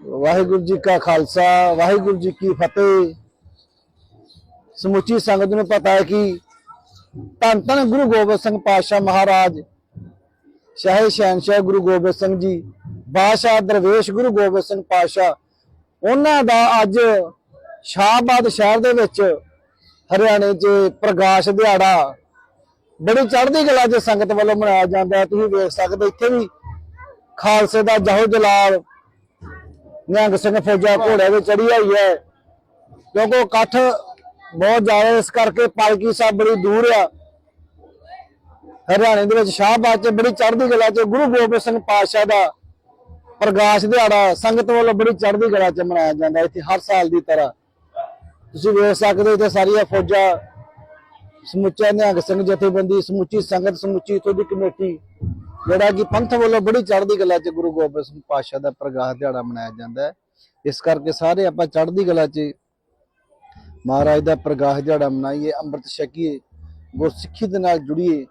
ਵਾਹਿਗੁਰੂ ਜੀ ਕਾ ਖਾਲਸਾ, ਵਾਹਿਗੁਰੂ ਜੀ ਕੀ ਫਤਿਹ। ਸਮੁੱਚੀ ਸੰਗਤ ਨੂੰ ਪਤਾ ਹੈ ਕਿ ਧੰਨ ਧੰਨ ਗੁਰੂ ਗੋਬਿੰਦ ਸਿੰਘ ਪਾਤਸ਼ਾਹ ਮਹਾਰਾਜ, ਸ਼ਾਹੀ ਸ਼ਹਿਨਸ਼ਾਹ ਗੁਰੂ ਗੋਬਿੰਦ ਸਿੰਘ ਜੀ, ਬਾਦਸ਼ਾਹ ਦਰਵੇਸ਼ ਗੁਰੂ ਗੋਬਿੰਦ ਸਿੰਘ ਪਾਤਸ਼ਾਹ, ਉਹਨਾਂ ਦਾ ਅੱਜ ਸ਼ਾਹਬਾਦ ਸ਼ਹਿਰ ਦੇ ਵਿੱਚ ਹਰਿਆਣੇ 'ਚ ਪ੍ਰਕਾਸ਼ ਦਿਹਾੜਾ ਬੜੀ ਚੜ੍ਹਦੀ ਕਲਾ 'ਚ ਸੰਗਤ ਵੱਲੋਂ ਮਨਾਇਆ ਜਾਂਦਾ ਤੁਸੀਂ ਵੇਖ ਸਕਦੇ ਇੱਥੇ ਵੀ ਖਾਲਸੇ ਦਾ ਜਹੋ ਜਲਾਲ ਨਿਹੰਗ ਸਿੰਘ ਫੌਜਾ ਘੋੜੇ ਤੇ ਚੜੀ ਹੋਈ ਹੈ। ਕਿਉਂਕਿ ਉਹ ਇਕੱਠ ਬਹੁਤ ਜ਼ਿਆਦਾ ਇਸ ਕਰਕੇ ਪਾਲਕੀ ਸਾਹਿਬ ਬੜੀ ਦੂਰ ਆ। ਹਰਿਆਣੇ ਦੇ ਵਿੱਚ ਸ਼ਾਹਬਾਦ 'ਚ ਬੜੀ ਚੜ੍ਹਦੀ ਕਲਾ 'ਚ ਗੁਰੂ ਗੋਬਿੰਦ ਸਿੰਘ ਪਾਤਸ਼ਾਹ ਦਾ ਪ੍ਰਗਾਸ਼ ਦਿਹਾੜਾ ਸੰਗਤ ਵੱਲੋਂ ਬੜੀ ਚੜ੍ਹਦੀ ਕਲਾ 'ਚ ਮਨਾਇਆ ਜਾਂਦਾ ਇੱਥੇ ਹਰ ਸਾਲ ਦੀ ਤਰ੍ਹਾਂ। ਤੁਸੀਂ ਵੇਖ ਸਕਦੇ ਹੋ ਤੇ ਸਾਰੀਆਂ ਫੌਜਾਂ, ਸਮੁੱਚਾ ਨਿਹੰਗ ਸਿੰਘ ਜਥੇਬੰਦੀ, ਸਮੁੱਚੀ ਸੰਗਤ, ਸਮੁੱਚੀ ਇੱਥੋਂ ਦੀ ਕਮੇਟੀ ਜਿਹੜਾ ਕਿ ਪੰਥ ਵੱਲੋਂ ਬੜੀ ਚੜ੍ਹਦੀ ਕਲਾ 'ਚ ਗੁਰੂ ਗੋਬਿੰਦ ਸਿੰਘ ਪਾਤਸ਼ਾਹ ਦਾ ਪ੍ਰਗਾਸ਼ ਦਿਹਾੜਾ ਮਨਾਇਆ ਜਾਂਦਾ ਹੈ। ਇਸ ਕਰਕੇ ਸਾਰੇ ਆਪਾਂ ਚੜ੍ਹਦੀ ਕਲਾ 'ਚ ਮਹਾਰਾਜ ਦਾ ਪ੍ਰਗਾਸ਼ ਦਿਹਾੜਾ ਮਨਾਈਏ, ਅੰਮ੍ਰਿਤ ਛਕੀਏ, ਗੁਰਸਿੱਖੀ ਦੇ ਨਾਲ ਜੁੜੀਏ।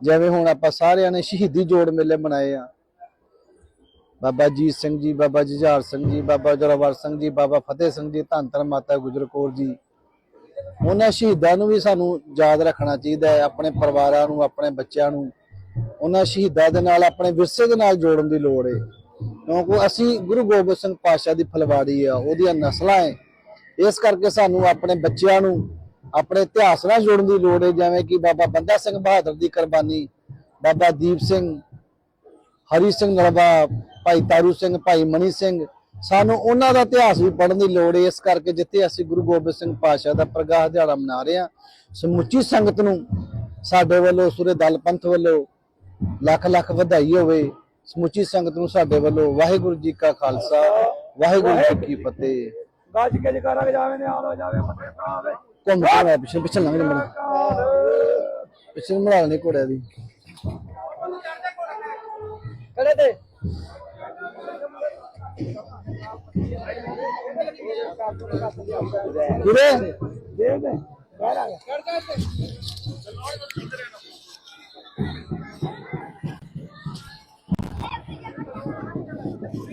ਜਿਵੇਂ ਹੁਣ ਆਪਾਂ ਸਾਰਿਆਂ ਨੇ ਸ਼ਹੀਦੀ ਜੋੜ ਮੇਲੇ ਮਨਾਏ ਆ। ਬਾਬਾ ਜੀਤ ਸਿੰਘ ਜੀ, ਬਾਬਾ ਜੁਝਾਰ ਸਿੰਘ ਜੀ, ਬਾਬਾ ਜੋਰਾਵਰ ਸਿੰਘ ਜੀ, ਬਾਬਾ ਫਤਿਹ ਸਿੰਘ ਜੀ ਧੰਨ ਧੰਨ ਮਾਤਾ ਗੁਜਰ ਕੌਰ ਜੀ। ਉਹਨਾਂ ਸ਼ਹੀਦਾਂ ਨੂੰ ਵੀ ਸਾਨੂੰ ਯਾਦ ਰੱਖਣਾ ਚਾਹੀਦਾ ਹੈ, ਆਪਣੇ ਪਰਿਵਾਰਾਂ ਨੂੰ, ਆਪਣੇ ਬੱਚਿਆਂ ਨੂੰ। ਉਹਨਾਂ ਸ਼ਹੀਦਾਂ ਦੇ ਨਾਲ, ਆਪਣੇ ਵਿਰਸੇ ਦੇ ਨਾਲ ਜੋੜਨ ਦੀ ਲੋੜ ਹੈ ਕਿਉਂਕਿ ਅਸੀਂ ਗੁਰੂ ਗੋਬਿੰਦ ਸਿੰਘ ਪਾਤਸ਼ਾਹ ਦੀ ਫਲਵਾੜੀ ਆ, ਉਹਦੀਆਂ ਨਸਲਾਂ ਹੈ ਇਸ ਕਰਕੇ ਸਾਨੂੰ ਆਪਣੇ ਬੱਚਿਆਂ ਨੂੰ, ਆਪਣੇ ਇਤਿਹਾਸ ਨਾਲ ਜੋੜਨ ਦੀ ਲੋੜ ਹੈ ਜਿਵੇਂ ਕਿ ਬਾਬਾ ਬੰਦਾ ਸਿੰਘ ਬਹਾਦਰ ਦੀ ਕੁਰਬਾਨੀ, ਬਾਬਾ ਦੀਪ ਸਿੰਘ, ਹਰੀ ਸਿੰਘ ਨਲਵਾ, ਭਾਈ ਤਾਰੂ ਸਿੰਘ, ਭਾਈ ਮਨੀ ਸਿੰਘ। ਸਾਨੂੰ ਉਹਨਾਂ ਦਾ ਇਤਿਹਾਸ ਵੀ ਪੜ੍ਹਨ ਦੀ ਲੋੜ ਹੈ ਇਸ ਕਰਕੇ ਜਿੱਥੇ ਅਸੀਂ ਗੁਰੂ ਗੋਬਿੰਦ ਸਿੰਘ ਪਾਤਸ਼ਾਹ ਦਾ ਪ੍ਰਗਾਹ ਦਿਹਾੜਾ ਮਨਾ ਰਹੇ ਹਾਂ ਸਮੁੱਚੀ ਸੰਗਤ ਨੂੰ ਸਾਡੇ ਵੱਲੋਂ ਸੂਰੇ ਦਲ ਪੰਥ ਵੱਲੋਂ ਲੱਖ ਲੱਖ ਵਧਾਈ ਹੋਵੇ। ਸਮੁੱਚੀ ਸੰਗਤ ਨੂੰ ਸਾਡੇ ਵੱਲੋਂ ਵਾਹਿਗੁਰੂ ਜੀ ਕਾ ਖਾਲਸਾ ਵਾਹਿਗੁਰੂ ਜੀ ਕੀ ਫਤਿਹ। ਗੱਜ ਕੇ ਜਕਾਰਾ ਜਾਵੇ ਨੇ ਆਲੋ ਜਾਵੇ ਮੱਥੇ ਪਾਵੇ ਘੁੰਮ ਕੇ ਮੈਂ ਪਿੱਛੇ ਪਿੱਛੇ ਲੰਘ ਜਾਂਦਾ ਪਿੱਛੇ ਬਣਾ ਲੈਣੇ ਘੋੜਿਆਂ ਦੀ। ਕੜੇ ਤੇ। ਕਿਰੇ ਦੇ ਦੇ ਬਾਹਰ ਤੇ